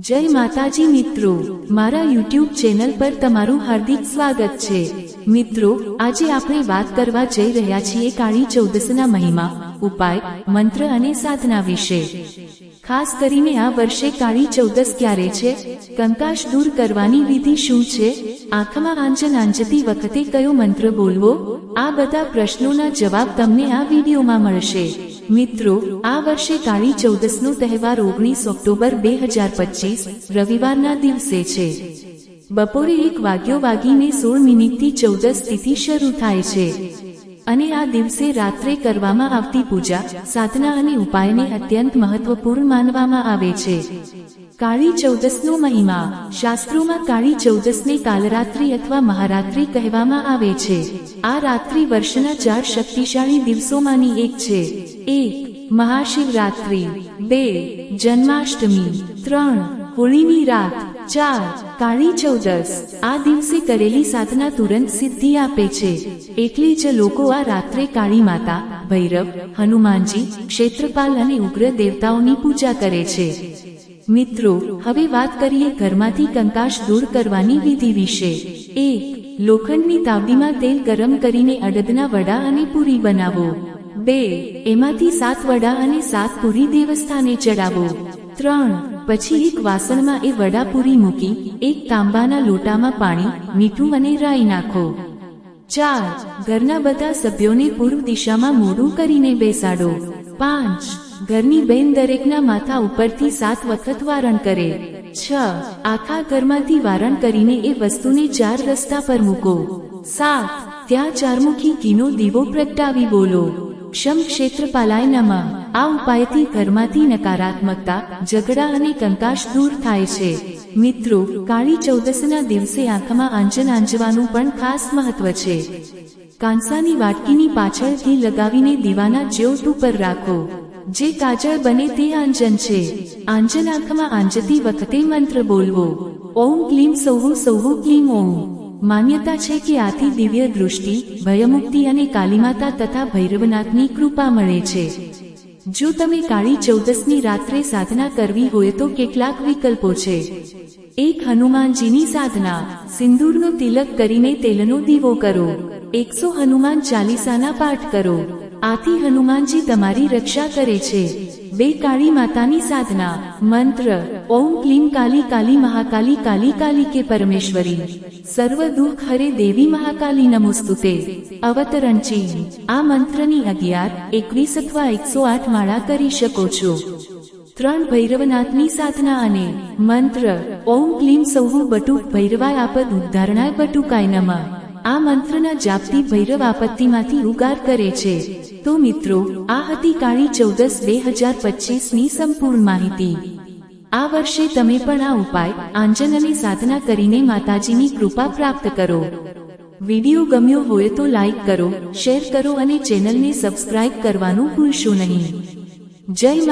જય માતાજી મિત્રો, મારા યુટ્યુબ ચેનલ પર તમારું હાર્દિક સ્વાગત છે. મિત્રો, આજે આપણે વાત કરવા જઈ રહ્યા છીએ કાળી ચૌદસના મહિમા, ઉપાય, મંત્ર અને સાધના વિશે. ખાસ કરીને આ વર્ષે કાળી ચૌદસ ક્યારે છે? કંકાશ દૂર કરવાની વિધિ શું છે? આંખમાં આંજન આંજતી વખતે કયો મંત્ર બોલવો? આ બધા પ્રશ્નોના જવાબ તમને આ વિડીયોમાં મળશે. મિત્રો, આ વર્ષે કાળી ચૌદસનો તહેવાર ઓગણીસ ઓક્ટોબર બે હજાર પચીસ, રવિવારના દિવસે છે. બપોરે એક વાગ્યો વાગીને સોળ મિનિટથી ચૌદસ તિથિ શરૂ થાય છે. અને આ દિવસે રાત્રે કરવામાં આવતી પૂજા, સાધના અને ઉપાયને અત્યંત મહત્વપૂર્ણ માનવામાં આવે છે. કાળી ચૌદસનો મહિમા, શાસ્ત્રોમાં કાળી ચૌદસને કાલરાત્રિ અથવા મહારાત્રિ કહેવામાં આવે છે. આ રાત્રિ વર્ષના ચાર શક્તિશાળી દિવસોમાંની એક છે. એક, મહાશિવરાત્રિ. બે, જન્માષ્ટમી. ત્રણ, હોળીની રાત. ચાર, કાળી ચૌદસ. આ દિવસે કરેલી સાધના તુરંત સિદ્ધિ આપે છે. એટલે જ લોકો આ રાત્રે કાળી માતા, ભૈરવ, હનુમાનજી, ક્ષેત્રપાલ અને ઉગ્ર દેવતાઓની પૂજા કરે છે. મિત્રો, હવે વાત કરીએ ઘરમાંથી કંકાશ દૂર કરવાની વિધિ વિશે. એક, લોખંડની તાવડીમાં તેલ ગરમ કરીને અડદના વડા અને પૂરી બનાવો. બે, એમાંથી સાત વડા અને સાત પૂરી દેવસ્થાને ચડાવો. ત્રણ, પછી એક વાસણમાં એ વડા પૂરી મૂકી, એક તાંબાના લોટામાં પાણી, મીઠું અને રાઈ નાખો. ચાર, ઘરના બધા સભ્યોને પૂર્વ દિશામાં મોડું કરીને બેસાડો. પાંચ ઘરની બેન દરેકના માથા ઉપરથી સાત વખત વારણ કરે. છ. આખા ઘરમાંથી વારણ કરીને એ વસ્તુને ચાર રસ્તા પર મૂકો. સાત. ત્યાં ચારમુખી ઘીનો દીવો પ્રગટાવી બોલો. ક્ષમ ક્ષેત્રપાલાય નમઃ. આ ઉપાયથી ઘરમાંથી નકારાત્મકતા, ઝઘડા અને કંકાશ દૂર થાય છે. મિત્રો, કાળી ચૌદસના દિવસે આંખમાં આંજન આંજવાનું પણ ખાસ મહત્વ છે. કાંસાની વાટકીની પાછળ ઘી લગાવીને દીવાના જ્યોત ઉપર રાખો. જે કાજળ બને તે આંજન છે. આંજન આંખમાં આંજતી વખતે મંત્ર બોલવો. ઓમ ક્લીમ સૌહુ સૌહુ ક્લીમ ઓમ. માન્યતા છે કે આથી દિવ્ય દૃષ્ટિ, ભયમુક્તિ અને કાલીમાતા તથા ભૈરવનાથની કૃપા મળે છે. જો તમે કાળી ચૌદસની રાત્રે સાધના કરવી હોય તો કેટલાક વિકલ્પો છે. એક હનુમાનજીની સાધના. સિંદૂરનો તિલક કરીને તેલનો દીવો કરો. એકસો હનુમાન ચાલીસાના પાઠ કરો. આથી હનુમાનજી તમારી રક્ષા કરે છે. બે કાળી માતાની સાધના, મંત્ર, ઓમ ક્લીમ કાલી કાલી મહાકાલી કાલી કાલી કે પરમેશ્વરી. સર્વ દુઃખ હરે દેવી મહાકાલી નમોસ્તુતે. અવતરણ ચિહ્ન આ મંત્રની અગિયાર, એકવીસ અથવા એકસો આઠ માળા કરી શકો છો. ત્રણ ભૈરવનાથની સાધના અને મંત્ર, ઓમ ક્લીમ સૌ બટુક ભૈરવાય આપદ ઉદ્ધારણાય બટુકાય નમઃ. આ મંત્રના જાપથી ભૈરવ આપત્તિમાંથી ઉગાર કરે છે. તો મિત્રો, આ હતી કાળી ચૌદસ બે હજાર પચીસની સંપૂર્ણ માહિતી. આ વર્ષે તમે પણ આ ઉપાય આંજન અને સાધના કરીને માતાજીની કૃપા પ્રાપ્ત કરો. વિડિયો ગમ્યો હોય તો લાઈક કરો, શેર કરો અને ચેનલને સબસ્ક્રાઇબ કરવાનું ભૂલશો નહીં. જય માતા